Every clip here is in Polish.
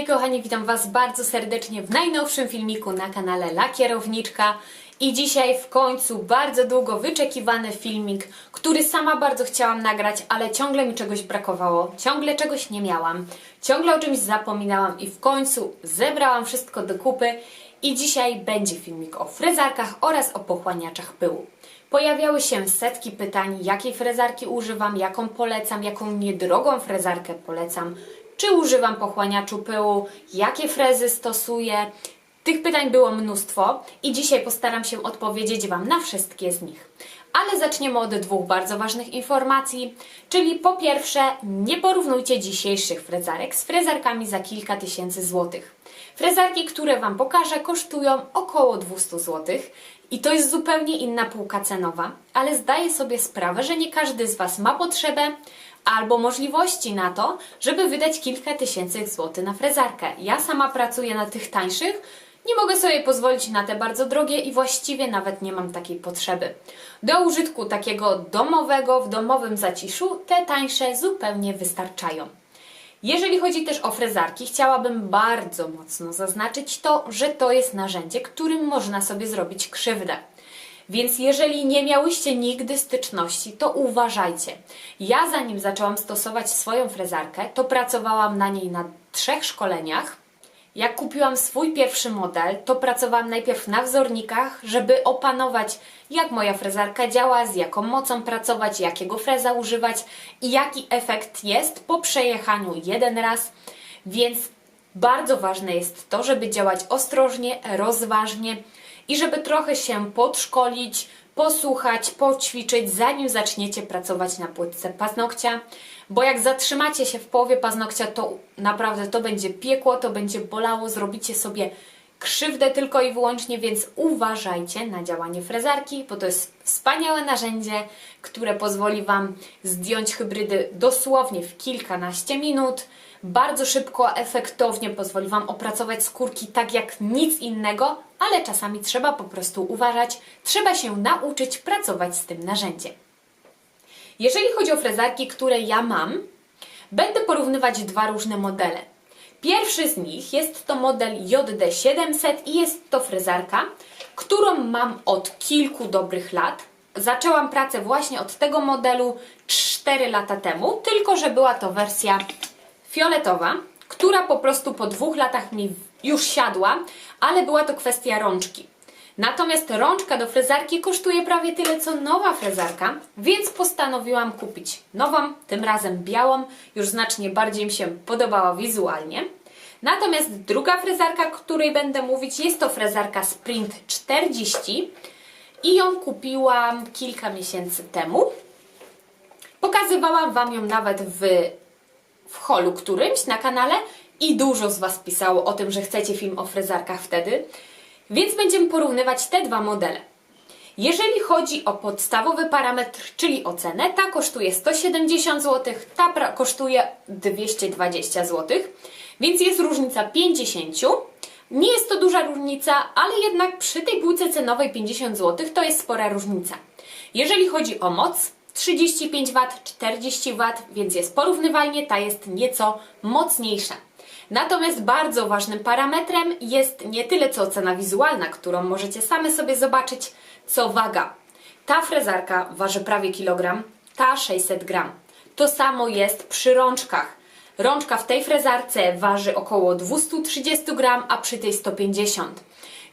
Hej kochani, witam Was bardzo serdecznie w najnowszym filmiku na kanale Lakierowniczka i dzisiaj w końcu bardzo długo wyczekiwany filmik, który sama bardzo chciałam nagrać, ale ciągle mi czegoś brakowało, ciągle czegoś nie miałam, ciągle o czymś zapominałam i w końcu zebrałam wszystko do kupy. I dzisiaj będzie filmik o frezarkach oraz o pochłaniaczach pyłu. Pojawiały się setki pytań, jakiej frezarki używam, jaką polecam, jaką niedrogą frezarkę polecam, czy używam pochłaniaczu pyłu, jakie frezy stosuję. Tych pytań było mnóstwo i dzisiaj postaram się odpowiedzieć Wam na wszystkie z nich. Ale zaczniemy od dwóch bardzo ważnych informacji, czyli po pierwsze, nie porównujcie dzisiejszych frezarek z frezarkami za kilka tysięcy złotych. Frezarki, które Wam pokażę, kosztują około 200 zł i to jest zupełnie inna półka cenowa, ale zdaję sobie sprawę, że nie każdy z Was ma potrzebę albo możliwości na to, żeby wydać kilka tysięcy złotych na frezarkę. Ja sama pracuję na tych tańszych, nie mogę sobie pozwolić na te bardzo drogie i właściwie nawet nie mam takiej potrzeby. Do użytku takiego domowego, w domowym zaciszu, te tańsze zupełnie wystarczają. Jeżeli chodzi też o frezarki, chciałabym bardzo mocno zaznaczyć to, że to jest narzędzie, którym można sobie zrobić krzywdę. Więc jeżeli nie miałyście nigdy styczności, to uważajcie. Ja zanim zaczęłam stosować swoją frezarkę, to pracowałam na niej na trzech szkoleniach. Jak kupiłam swój pierwszy model, to pracowałam najpierw na wzornikach, żeby opanować, jak moja frezarka działa, z jaką mocą pracować, jakiego freza używać i jaki efekt jest po przejechaniu jeden raz. Więc bardzo ważne jest to, żeby działać ostrożnie, rozważnie i żeby trochę się podszkolić, posłuchać, poćwiczyć, zanim zaczniecie pracować na płytce paznokcia. Bo jak zatrzymacie się w połowie paznokcia, to naprawdę to będzie piekło, to będzie bolało, zrobicie sobie krzywdę tylko i wyłącznie, więc uważajcie na działanie frezarki, bo to jest wspaniałe narzędzie, które pozwoli Wam zdjąć hybrydy dosłownie w kilkanaście minut. Bardzo szybko, efektownie pozwoli Wam opracować skórki tak jak nic innego, ale czasami trzeba po prostu uważać, trzeba się nauczyć pracować z tym narzędziem. Jeżeli chodzi o frezarki, które ja mam, będę porównywać dwa różne modele. Pierwszy z nich jest to model JD700 i jest to frezarka, którą mam od kilku dobrych lat. Zaczęłam pracę właśnie od tego modelu 4 lata temu, tylko że była to wersja fioletowa, która po prostu po dwóch latach mi już siadła, ale była to kwestia rączki. Natomiast rączka do frezarki kosztuje prawie tyle co nowa frezarka, więc postanowiłam kupić nową, tym razem białą, już znacznie bardziej mi się podobała wizualnie. Natomiast druga frezarka, o której będę mówić, jest to frezarka Sprint 40 i ją kupiłam kilka miesięcy temu. Pokazywałam Wam ją nawet w, w holu którymś na kanale i dużo z Was pisało o tym, że chcecie film o frezarkach wtedy. Więc będziemy porównywać te dwa modele. Jeżeli chodzi o podstawowy parametr, czyli o cenę, ta kosztuje 170 zł, ta kosztuje 220 zł, więc jest różnica 50. Nie jest to duża różnica, ale jednak przy tej półce cenowej 50 zł to jest spora różnica. Jeżeli chodzi o moc, 35 W, 40 W, więc jest porównywalnie, ta jest nieco mocniejsza. Natomiast bardzo ważnym parametrem jest nie tyle co cena wizualna, którą możecie same sobie zobaczyć, co waga. Ta frezarka waży prawie kilogram, ta 600 gram. To samo jest przy rączkach. Rączka w tej frezarce waży około 230 gram, a przy tej 150.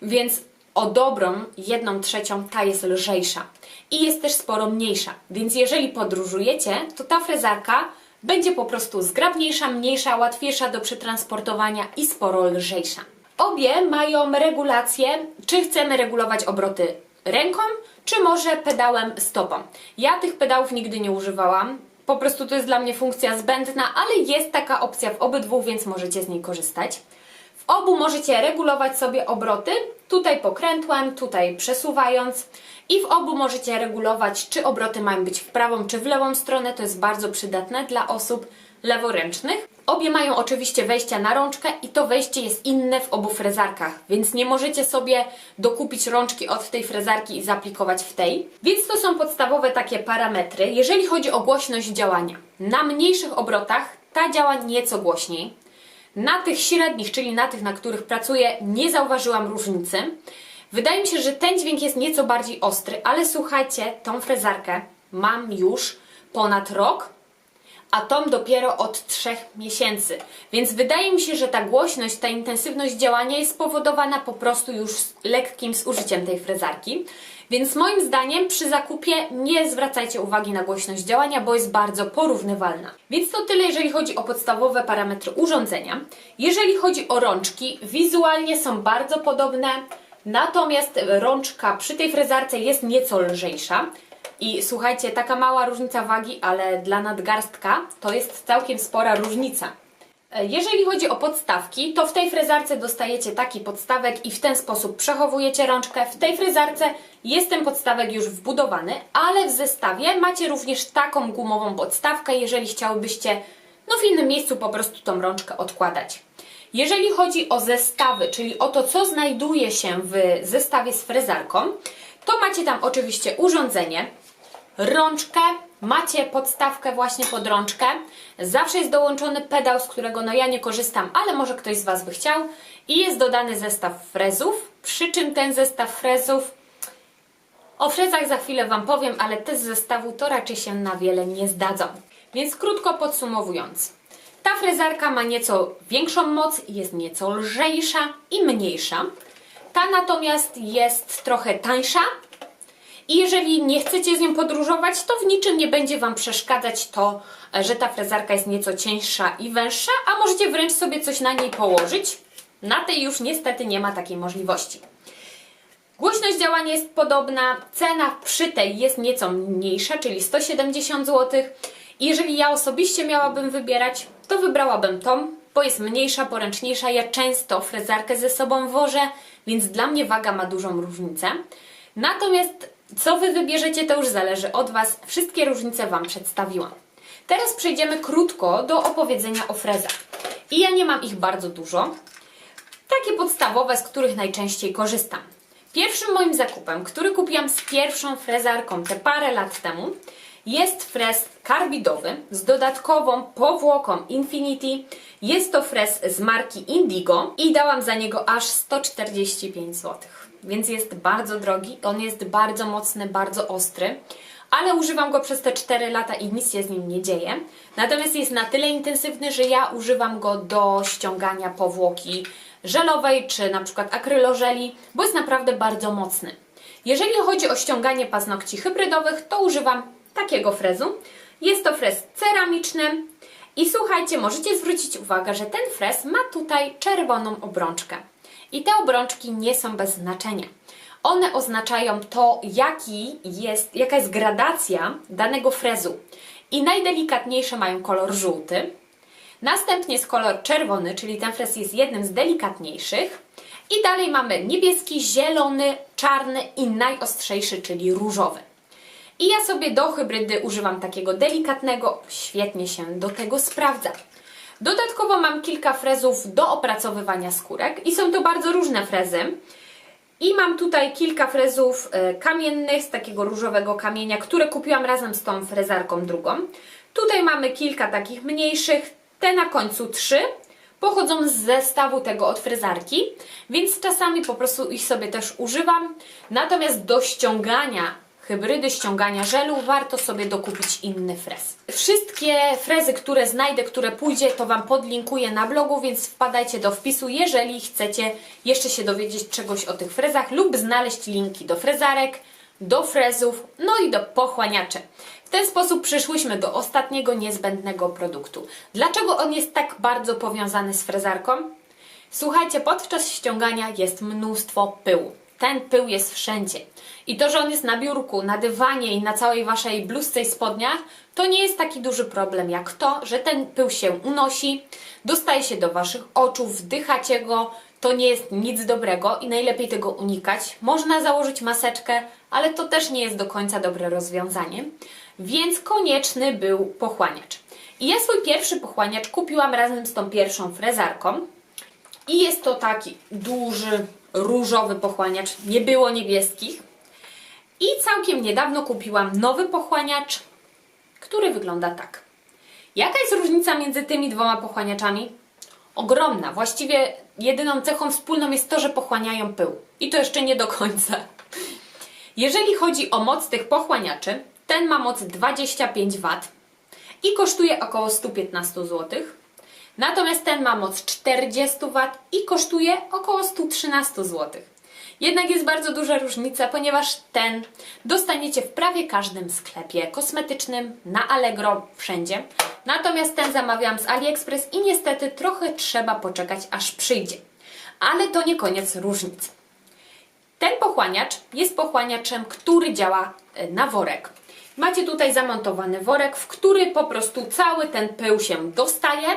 Więc o dobrą jedną trzecią ta jest lżejsza i jest też sporo mniejsza. Więc jeżeli podróżujecie, to ta frezarka będzie po prostu zgrabniejsza, mniejsza, łatwiejsza do przetransportowania i sporo lżejsza. Obie mają regulację, czy chcemy regulować obroty ręką, czy może pedałem stopą. Ja tych pedałów nigdy nie używałam. Po prostu to jest dla mnie funkcja zbędna, ale jest taka opcja w obydwu, więc możecie z niej korzystać. Obu możecie regulować sobie obroty, tutaj pokrętłem, tutaj przesuwając i w obu możecie regulować, czy obroty mają być w prawą, czy w lewą stronę. To jest bardzo przydatne dla osób leworęcznych. Obie mają oczywiście wejścia na rączkę i to wejście jest inne w obu frezarkach, więc nie możecie sobie dokupić rączki od tej frezarki i zaaplikować w tej. Więc to są podstawowe takie parametry. Jeżeli chodzi o głośność działania, na mniejszych obrotach ta działa nieco głośniej. Na tych średnich, czyli na tych, na których pracuję, nie zauważyłam różnicy. Wydaje mi się, że ten dźwięk jest nieco bardziej ostry, ale słuchajcie, tą frezarkę mam już ponad rok, a tą dopiero od trzech miesięcy. Więc wydaje mi się, że ta głośność, ta intensywność działania jest spowodowana po prostu już lekkim zużyciem tej frezarki. Więc moim zdaniem przy zakupie nie zwracajcie uwagi na głośność działania, bo jest bardzo porównywalna. Więc to tyle, jeżeli chodzi o podstawowe parametry urządzenia. Jeżeli chodzi o rączki, wizualnie są bardzo podobne, natomiast rączka przy tej frezarce jest nieco lżejsza. I słuchajcie, taka mała różnica wagi, ale dla nadgarstka to jest całkiem spora różnica. E, Jeżeli chodzi o podstawki, to w tej frezarce dostajecie taki podstawek i w ten sposób przechowujecie rączkę. W tej frezarce jest ten podstawek już wbudowany, ale w zestawie macie również taką gumową podstawkę, jeżeli chciałybyście no w innym miejscu po prostu tą rączkę odkładać. Jeżeli chodzi o zestawy, czyli o to, co znajduje się w zestawie z frezarką, to macie tam oczywiście urządzenie, rączkę, macie podstawkę właśnie pod rączkę. Zawsze jest dołączony pedał, z którego no ja nie korzystam, ale może ktoś z Was by chciał. I jest dodany zestaw frezów, przy czym ten zestaw frezów o frezach za chwilę Wam powiem, ale te z zestawu to raczej się na wiele nie zdadzą. Więc krótko podsumowując. Ta frezarka ma nieco większą moc, jest nieco lżejsza i mniejsza. Ta natomiast jest trochę tańsza, i jeżeli nie chcecie z nią podróżować, to w niczym nie będzie Wam przeszkadzać to, że ta frezarka jest nieco cieńsza i węższa, a możecie wręcz sobie coś na niej położyć. Na tej już niestety nie ma takiej możliwości. Głośność działania jest podobna, cena przy tej jest nieco mniejsza, czyli 170 zł. Jeżeli ja osobiście miałabym wybierać, to wybrałabym tą, bo jest mniejsza, poręczniejsza. Ja często frezarkę ze sobą wożę, więc dla mnie waga ma dużą różnicę. Natomiast co Wy wybierzecie, to już zależy od Was. Wszystkie różnice Wam przedstawiłam. Teraz przejdziemy krótko do opowiedzenia o frezach. I ja nie mam ich bardzo dużo. Takie podstawowe, z których najczęściej korzystam. Pierwszym moim zakupem, który kupiłam z pierwszą frezarką te parę lat temu, jest frez karbidowy z dodatkową powłoką Infinity. Jest to frez z marki Indigo i dałam za niego aż 145 zł. Więc jest bardzo drogi, on jest bardzo mocny, bardzo ostry ale używam go przez te 4 lata i nic się z nim nie dzieje. Natomiast jest na tyle intensywny, że ja używam go do ściągania powłoki żelowej czy na przykład akrylożeli, bo jest naprawdę bardzo mocny. Jeżeli chodzi o ściąganie paznokci hybrydowych, to używam takiego frezu. Jest to frez ceramiczny i słuchajcie, możecie zwrócić uwagę, że ten frez ma tutaj czerwoną obrączkę. I te obrączki nie są bez znaczenia. One oznaczają to, jaki jest, jaka jest gradacja danego frezu. I najdelikatniejsze mają kolor żółty. Następnie jest kolor czerwony, czyli ten frez jest jednym z delikatniejszych. I dalej mamy niebieski, zielony, czarny i najostrzejszy, czyli różowy. I ja sobie do hybrydy używam takiego delikatnego, świetnie się do tego sprawdza. Dodatkowo mam kilka frezów do opracowywania skórek i są to bardzo różne frezy. I mam tutaj kilka frezów e, kamiennych z takiego różowego kamienia, które kupiłam razem z tą frezarką drugą. Tutaj mamy kilka takich mniejszych, te na końcu trzy, pochodzą z zestawu tego od frezarki, więc czasami po prostu ich sobie też używam. Natomiast do ściągania hybrydy ściągania żelu, warto sobie dokupić inny frez. Wszystkie frezy, które znajdę, które pójdzie, to Wam podlinkuję na blogu, więc wpadajcie do wpisu, jeżeli chcecie jeszcze się dowiedzieć czegoś o tych frezach lub znaleźć linki do frezarek, do frezów, no i do pochłaniaczy. W ten sposób przyszłyśmy do ostatniego niezbędnego produktu. Dlaczego on jest tak bardzo powiązany z frezarką? Słuchajcie, podczas ściągania jest mnóstwo pyłu. Ten pył jest wszędzie. I to, że on jest na biurku, na dywanie i na całej waszej bluzce i spodniach, to nie jest taki duży problem jak to, że ten pył się unosi, dostaje się do waszych oczu, wdychacie go, to nie jest nic dobrego i najlepiej tego unikać. Można założyć maseczkę, ale to też nie jest do końca dobre rozwiązanie, więc konieczny był pochłaniacz. I ja swój pierwszy pochłaniacz kupiłam razem z tą pierwszą frezarką. I jest to taki duży, różowy pochłaniacz. Nie było niebieskich. I całkiem niedawno kupiłam nowy pochłaniacz, który wygląda tak. Jaka jest różnica między tymi dwoma pochłaniaczami? ogromna. Właściwie jedyną cechą wspólną jest to, że pochłaniają pył. I to jeszcze nie do końca. Jeżeli chodzi o moc tych pochłaniaczy, ten ma moc 25 W i kosztuje około 115 zł. Natomiast ten ma moc 40 W i kosztuje około 113 zł. Jednak jest bardzo duża różnica, ponieważ ten dostaniecie w prawie każdym sklepie kosmetycznym, na Allegro, wszędzie. Natomiast ten zamawiałam z AliExpress i niestety trochę trzeba poczekać, aż przyjdzie. Ale to nie koniec różnic. Ten pochłaniacz jest pochłaniaczem, który działa e, na worek. Macie tutaj zamontowany worek, w który po prostu cały ten pył się dostaje.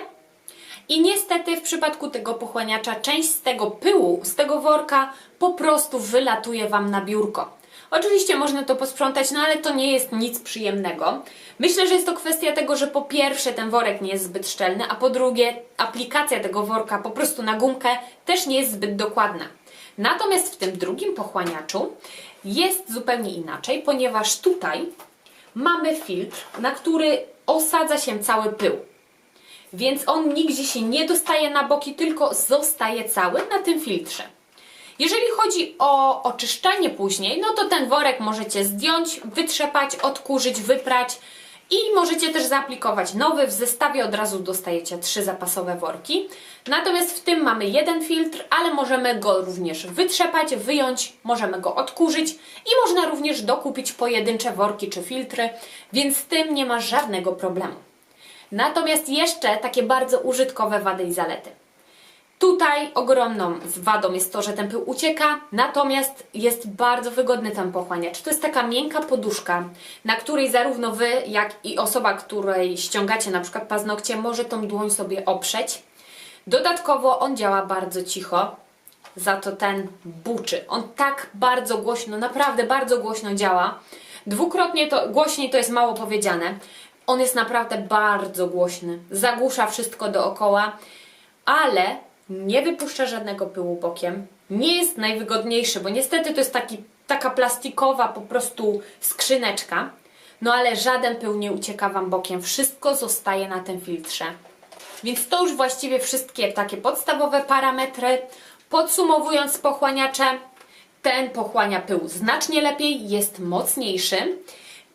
I niestety w przypadku tego pochłaniacza część z tego pyłu, z tego worka po prostu wylatuje Wam na biurko. Oczywiście można to posprzątać, no ale to nie jest nic przyjemnego. Myślę, że jest to kwestia tego, że po pierwsze ten worek nie jest zbyt szczelny, a po drugie aplikacja tego worka po prostu na gumkę też nie jest zbyt dokładna. Natomiast w tym drugim pochłaniaczu jest zupełnie inaczej, ponieważ tutaj mamy filtr, na który osadza się cały pył. Więc on nigdzie się nie dostaje na boki, tylko zostaje cały na tym filtrze. Jeżeli chodzi o oczyszczanie później, no to ten worek możecie zdjąć, wytrzepać, odkurzyć, wyprać i możecie też zaaplikować nowy. W zestawie od razu dostajecie trzy zapasowe worki. Natomiast w tym mamy jeden filtr, ale możemy go również wytrzepać, wyjąć, możemy go odkurzyć i można również dokupić pojedyncze worki czy filtry, więc z tym nie ma żadnego problemu. Natomiast jeszcze takie bardzo użytkowe wady i zalety. Tutaj ogromną wadą jest to, że ten pył ucieka, natomiast jest bardzo wygodny ten pochłaniacz. To jest taka miękka poduszka, na której zarówno Wy, jak i osoba, której ściągacie na przykład paznokcie, może tą dłoń sobie oprzeć. Dodatkowo on działa bardzo cicho, za to ten buczy. On tak bardzo głośno, naprawdę bardzo głośno działa. Dwukrotnie to, głośniej to jest mało powiedziane. On jest naprawdę bardzo głośny. Zagłusza wszystko dookoła, ale nie wypuszcza żadnego pyłu bokiem. Nie jest najwygodniejszy, bo niestety to jest taki, taka plastikowa po prostu skrzyneczka. No ale żaden pył nie ucieka Wam bokiem. Wszystko zostaje na tym filtrze. Więc to już właściwie wszystkie takie podstawowe parametry. Podsumowując pochłaniacze, ten pochłania pył znacznie lepiej, jest mocniejszy.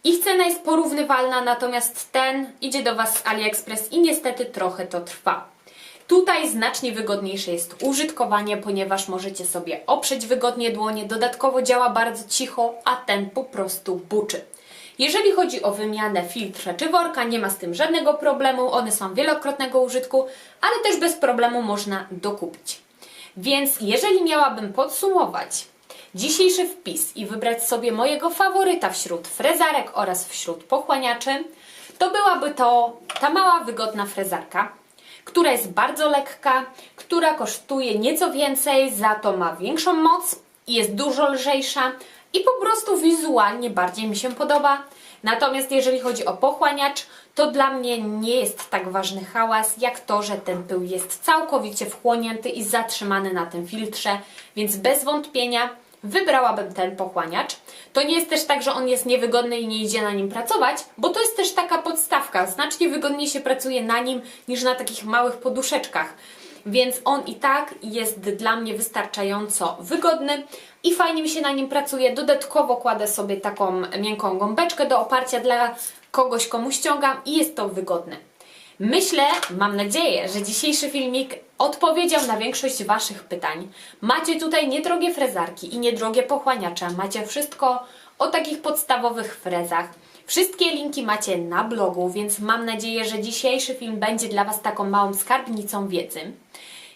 Ich cena jest porównywalna, natomiast ten idzie do Was z AliExpress i niestety trochę to trwa. Tutaj znacznie wygodniejsze jest użytkowanie, ponieważ możecie sobie oprzeć wygodnie dłonie, dodatkowo działa bardzo cicho, a ten po prostu buczy. Jeżeli chodzi o wymianę filtra czy worka, nie ma z tym żadnego problemu, one są wielokrotnego użytku, ale też bez problemu można dokupić. Więc jeżeli miałabym podsumować dzisiejszy wpis i wybrać sobie mojego faworyta wśród frezarek oraz wśród pochłaniaczy, to byłaby to ta mała, wygodna frezarka, która jest bardzo lekka, która kosztuje nieco więcej, za to ma większą moc i jest dużo lżejsza i po prostu wizualnie bardziej mi się podoba. Natomiast jeżeli chodzi o pochłaniacz, to dla mnie nie jest tak ważny hałas, jak to, że ten pył jest całkowicie wchłonięty i zatrzymany na tym filtrze, więc bez wątpienia wybrałabym ten pochłaniacz. To nie jest też tak, że on jest niewygodny i nie idzie na nim pracować, bo to jest też taka podstawka. Znacznie wygodniej się pracuje na nim niż na takich małych poduszeczkach. Więc on i tak jest dla mnie wystarczająco wygodny i fajnie mi się na nim pracuje. Dodatkowo kładę sobie taką miękką gąbeczkę do oparcia dla kogoś, komu ściągam i jest to wygodne. Myślę, mam nadzieję, że dzisiejszy filmik odpowiedział na większość Waszych pytań. Macie tutaj niedrogie frezarki i niedrogie pochłaniacze. Macie wszystko o takich podstawowych frezach. Wszystkie linki macie na blogu, więc mam nadzieję, że dzisiejszy film będzie dla Was taką małą skarbnicą wiedzy.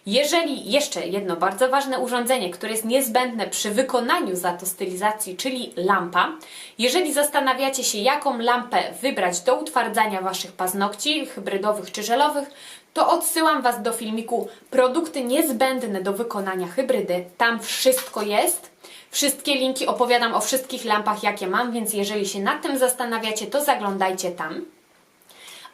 Jeżeli jeszcze jedno bardzo ważne urządzenie, które jest niezbędne przy wykonaniu za to stylizacji, czyli lampa, jeżeli zastanawiacie się, jaką lampę wybrać do utwardzania Waszych paznokci, hybrydowych czy żelowych, to odsyłam Was do filmiku Produkty niezbędne do wykonania hybrydy. Tam wszystko jest. Wszystkie linki opowiadam o wszystkich lampach, jakie mam, więc jeżeli się nad tym zastanawiacie, to zaglądajcie tam.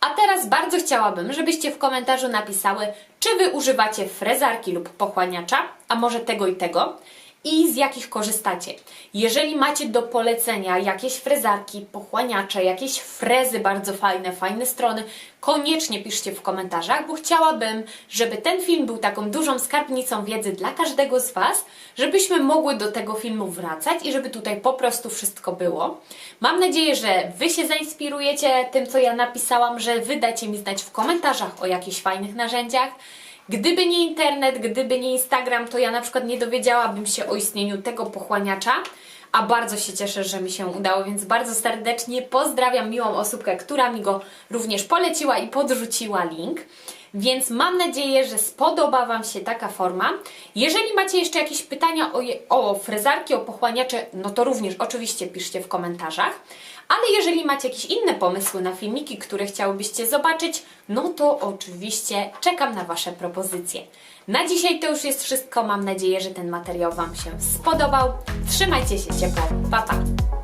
A teraz bardzo chciałabym, żebyście w komentarzu napisały, czy Wy używacie frezarki lub pochłaniacza, a może tego i tego. I z jakich korzystacie. Jeżeli macie do polecenia jakieś frezarki, pochłaniacze, jakieś frezy bardzo fajne, fajne strony, koniecznie piszcie w komentarzach, bo chciałabym, żeby ten film był taką dużą skarbnicą wiedzy dla każdego z Was, żebyśmy mogły do tego filmu wracać i żeby tutaj po prostu wszystko było. Mam nadzieję, że Wy się zainspirujecie tym, co ja napisałam, że Wy dacie mi znać w komentarzach o jakichś fajnych narzędziach. Gdyby nie internet, gdyby nie Instagram, to ja na przykład nie dowiedziałabym się o istnieniu tego pochłaniacza, a bardzo się cieszę, że mi się udało, więc bardzo serdecznie pozdrawiam miłą osobkę, która mi go również poleciła i podrzuciła link. Więc mam nadzieję, że spodoba Wam się taka forma. Jeżeli macie jeszcze jakieś pytania o, je, o frezarki, o pochłaniacze, no to również oczywiście piszcie w komentarzach. Ale jeżeli macie jakieś inne pomysły na filmiki, które chciałybyście zobaczyć, no to oczywiście czekam na Wasze propozycje. Na dzisiaj to już jest wszystko. Mam nadzieję, że ten materiał Wam się spodobał. Trzymajcie się ciepło. Pa, pa!